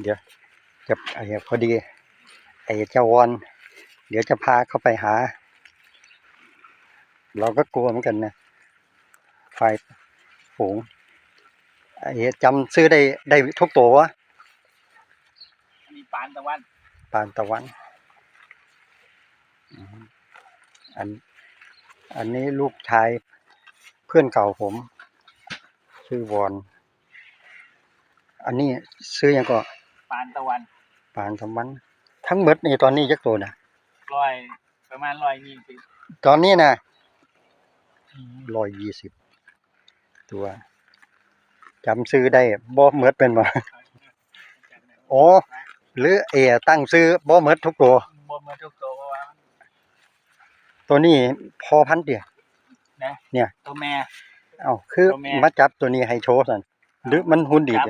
เดี๋ยวจะไอ้พอดีไอ้เจ้าวอน เดี๋ยวจะพาเข้าไปหา เราก็กลัวเหมือนกันนะไฟฝูงไอ้จำซื้อได้ได้ทุกตัววะมีปานตะวัน ปานตะวันอืมอัน อันนี้ลูกชายเพื่อนเก่าผมชื่อวอน อันนี้ซื้อยังก็ ปานตะวันปานตะวัน ทั้งหมดนี่ตอนนี้ยักตัวนะร้อยประมาณร้อยยี่สิบตอนนี้นะร้อยยี่สิบตัวจำซื้อได้บ่เหมือดเป็นบ่โอ้หรือเอตั้งซื้อบ่เหมือดทุกตัวบนมาทุกตัวเพราะว่าตัวนี้พอพันเดียวตัวแม่เอ้าคือตัวแม่มาจับตัวนี้ให้โชว์สันหรือมันหุ่นดีด